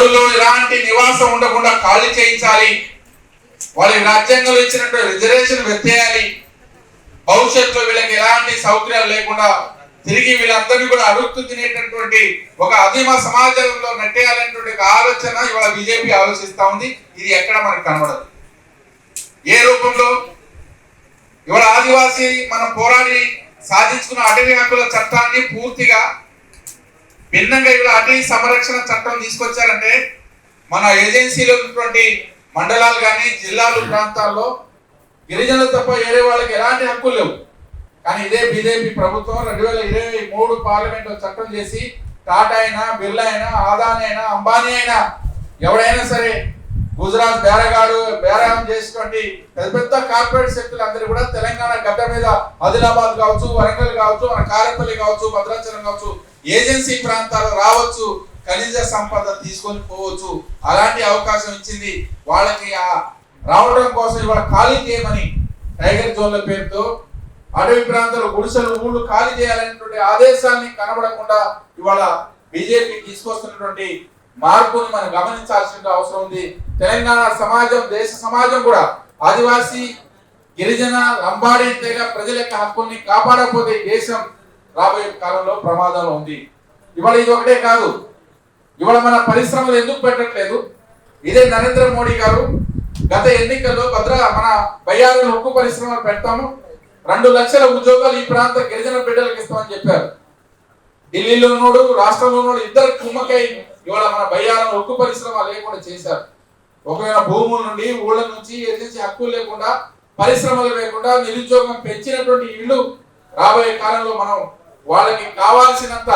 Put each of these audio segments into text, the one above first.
అడవుల్లో ఎలాంటి నివాసం ఉండకుండా ఖాళీ చేయించాలి. వాళ్ళకి రాజ్యాంగంలో ఇచ్చినటువంటి రిజర్వేషన్ వెత్తేయాలి భవిష్యత్తులో వీళ్ళకి ఎలాంటి సౌకర్యాలు లేకుండా తిరిగి వీళ్ళందరినీ కూడా అడుగుతూ తినేటటువంటి ఒక అధిమ సమాజంలో నెట్టేయాలనేటువంటి ఒక ఆలోచన ఇవాళ బీజేపీ ఆలోచిస్తా ఉంది. ఇది ఎక్కడ మనకు కనబడదు. ఏ రూపంలో ఇవాళ ఆదివాసీ మనం పోరాడి సాధించుకున్న అటవీ హక్కుల చట్టాన్ని పూర్తిగా భిన్నంగా ఇవాళ అటవీ సంరక్షణ చట్టం తీసుకొచ్చారంటే మన ఏజెన్సీలో ఉన్నటువంటి మండలాలు కానీ జిల్లాలు ప్రాంతాల్లో గిరిజనులు తప్ప వేరే వాళ్ళకి ఎలాంటి హక్కులు లేవు. కానీ ఇదే బీజేపీ ప్రభుత్వం రెండు వేల ఇరవై మూడు పార్లమెంట్లో చట్టం చేసి టాటా అయినా బిర్లా అయినా ఆదాని అయినా అంబానీ అయినా ఎవడైనా సరే గుజరాత్ బేరగాడు బేరం చేసుకోండి పెద్ద పెద్ద కార్పొరేట్ శక్తులు అందరూ కూడా తెలంగాణ గడ్డ మీద ఆదిలాబాద్ కావచ్చు వరంగల్ కావచ్చు మన కారేపల్లి కావచ్చు భద్రాచలం కావచ్చు ఏజెన్సీ ప్రాంతాలు రావచ్చు ఖనిజ సంపద తీసుకొని పోవచ్చు. అలాంటి అవకాశం ఇచ్చింది. వాళ్ళకి ఆ రావడం కోసం ఇవాళ ఖాళీ చేయమని టైగర్ జోన్ల పేరుతో అటవీ ప్రాంతాలు గుడిసెలు ఊళ్ళు ఖాళీ చేయాలనేటువంటి ఆదేశాన్ని కనబడకుండా ఇవాళ బీజేపీ తీసుకొస్తున్నటువంటి మార్పుని మనం గమనించాల్సిన అవసరం ఉంది. తెలంగాణ సమాజం దేశ సమాజం కూడా ఆదివాసీ గిరిజన లంబాడి తెగ ప్రజల యొక్క హక్కుల్ని కాపాడకపోతే దేశం రాబోయే కాలంలో ప్రమాదంలో ఉంది. ఇవాళ ఇది ఒకటే కాదు. ఇవాళ మన పరిశ్రమలు ఎందుకు పెట్టట్లేదు? ఇదే నరేంద్ర మోడీ గారు గత ఎన్నికల్లో భద్ర మన బయ్యారు ఉక్కు పరిశ్రమలు పెడతాము. రెండు లక్షల ఉద్యోగాలు ఈ ప్రాంత గిరిజన బిడ్డలకు ఇస్తామని చెప్పారు. ఢిల్లీలో ఉన్నోడు రాష్ట్రంలో ఉన్నోడు ఇద్దరు కుమ్మకై ఇవాళ మన బయ్యారం ఉక్కు పరిశ్రమ లేకుండా చేశారు. ఒకవేళ భూముల నుండి ఊళ్ళ నుంచి ఏజెన్సీ హక్కులు లేకుండా పరిశ్రమలు లేకుండా నిరుద్యోగం పెంచినటువంటి ఇల్లు రాబోయే కాలంలో మనం వాళ్ళకి కావాల్సినంత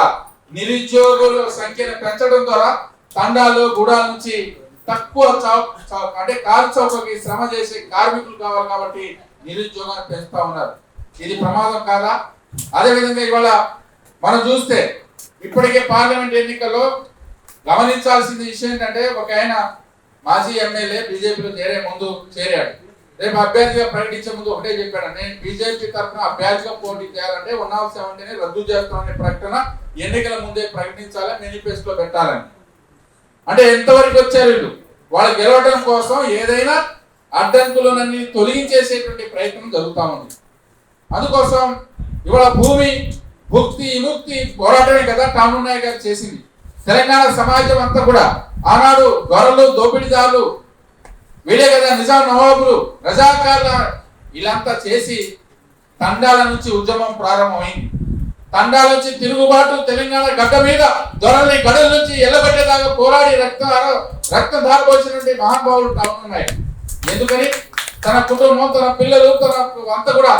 నిరుద్యోగుల సంఖ్యను పెంచడం ద్వారా తండాలు గుడాల నుంచి తక్కువ చౌ- అంటే కారు చౌకకి శ్రమ చేసే కార్మికులు కావాలి కాబట్టి నిరుద్యోగాన్ని పెంచుతా ఉన్నారు. ఇది ప్రమాదం కాదా? అదేవిధంగా ఇవాళ మనం చూస్తే ఇప్పటికే పార్లమెంట్ ఎన్నికల్లో గమనించాల్సిన విషయం ఏంటంటే ఒక ఆయన మాజీ ఎమ్మెల్యే బీజేపీలో చేరే ముందు చేరాడు. రేపు అభ్యర్థిగా ప్రకటించే ముందు ఒకటే చెప్పాడు నేను బీజేపీ తరఫున అభ్యర్థిగా పోటీ చేయాలంటే వన్ ఆఫ్ సెవెంటీని రద్దు చేస్తామనే ప్రకటన ఎన్నికల ముందే ప్రకటించాలని మేనిఫెస్టో పెట్టాలని. అంటే ఎంతవరకు వచ్చారు వీళ్ళు? వాళ్ళు గెలవడం కోసం ఏదైనా అడ్డంకులనన్ని తొలగించేసేటువంటి ప్రయత్నం జరుగుతా ఉంది. అందుకోసం ఇవాళ భూమి భుక్తి విముక్తి పోరాటమే కదా టాము నాయక్ గారు చేసింది. తెలంగాణ సమాజం అంతా కూడా ఆనాడు దొరలు దోపిడీదారులు వీడే కదా నిజాం నవాబులు రజాకార్ల ఇలాంతా చేసి తండాల నుంచి ఉద్యమం ప్రారంభమైంది. తండాల నుంచి తిరుగుబాటు తెలంగాణ గడ్డ మీద దొరల్ని గడల నుంచి ఎల్లబట్టేదాకా పోరాడి రక్త రక్తం ధారపోసినటువంటి మహానుభావులు ఉన్నాయి ఎందుకని? తన కుటుంబం తన పిల్లలు తన అంతా కూడా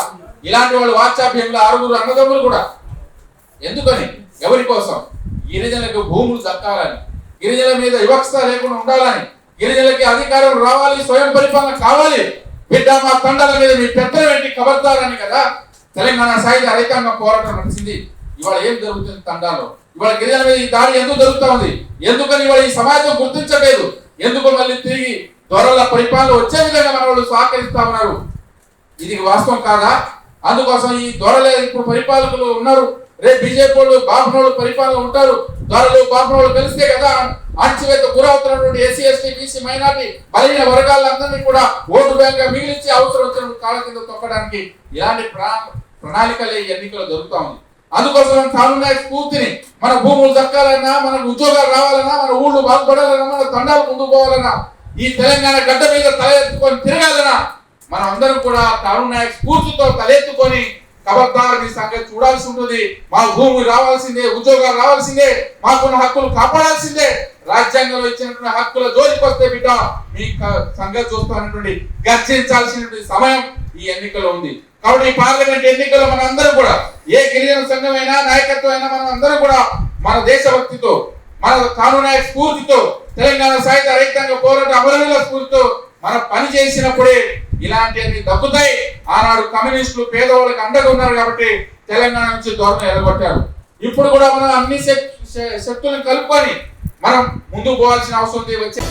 ఇలాంటి వాళ్ళు వాత్సాప్యంలో ఆరుగురు అన్నదమ్ములు కూడా ఎందుకని? ఎవరి కోసం? గిరిజనులకు భూములు దక్కాలని. గిరిజనుల మీద వివక్ష లేకుండా ఉండాలని. గిరిజనులకి అధికారం రావాలి స్వయం పరిపాలన కావాలి. బిడ్డ మా తండాల మీద మీ పెద్దలు ఏంటి? కబర్తారని కదా? తెలంగాణ సాయుధ రైతాంగ పోరాటం నడిచింది. ఇవాళ ఏం జరుగుతుంది తండాలో? ఇవాళ గిరిజనుల మీద ఈ దాడి ఎందుకు జరుగుతా ఉంది? ఎందుకని ఇవాళ ఈ సమాజం గుర్తించలేదు ఎందుకు మళ్ళీ తిరిగి దొరల పరిపాలన వచ్చే విధంగా మన వాళ్ళు సహకరిస్తా ఉన్నారు? ఇది వాస్తవం కాదా? అందుకోసం ఈ దొరలే ఇప్పుడు పరిపాలకులు ఉన్నారు. రేపు బీజేపీ వాళ్ళు బాపనోళ్ళు పరిపాలన ఉంటారు. దొరలు బాపనోళ్ళు కలిస్తే కదా అణచివేత గురవుతున్నటువంటి ఎస్సీ ఎస్టీ బీసీ మైనార్టీ బలహీన వర్గాలందరినీ కూడా ఓటు బ్యాంక్గా మిగిలించి అవసరం వచ్చినప్పుడు కాళ్ళ కింద తొక్కడానికి ఇలాంటి ప్రా ప్రణాళికలే ఈ ఎన్నికలు జరుగుతా ఉంది. అందుకోసం తాను స్ఫూర్తిని మన భూములు దక్కాలన్నా మనకు ఉద్యోగాలు రావాలన్నా మన ఊళ్ళు బాగుపడాలన్నా మన తండాలు ముందుకు పోవాలన్నా ఈ తెలంగాణ గడ్డ మీద తల ఎత్తుకొని తిరగాలన్నా మనం అందరం కూడా తరుణ్ నాయక్ స్ఫూర్తితో తలెత్తుకొని కబర్దార్ మీ సంగతి చూడాల్సి ఉంటుంది. మా భూమి రావాల్సిందే ఉద్యోగాలు రావాల్సిందే మాకున్న హక్కులు కాపాడాల్సిందే. రాజ్యాంగంలో ఇచ్చినటువంటి హక్కుల జోలికి వస్తే బిడ్డ మీ సంగతి చూస్తానటువంటి గర్జించాల్సినటువంటి సమయం ఈ ఎన్నికలో ఉంది. కాబట్టి ఈ పార్లమెంట్ ఎన్నికల్లో మన అందరం కూడా ఏ గిరిజన సంఘమైనా నాయకత్వం అయినా మనం అందరం కూడా మన దేశభక్తితో మన కానూనాయ స్ఫూర్తితో తెలంగాణ సాహిత్య రైతాంగ పోరాట అమరవీల స్ఫూర్తితో మనం పని చేసినప్పుడే ఇలాంటివన్నీ దక్కుతాయి ఆనాడు కమ్యూనిస్టులు పేదవాళ్ళకి అండగా ఉన్నారు కాబట్టి తెలంగాణ నుంచి ధోరణి ఎలగొట్టారు ఇప్పుడు కూడా మనం అన్ని శక్తులను కలుపుకొని మనం ముందుకు పోవాల్సిన అవసరం వచ్చే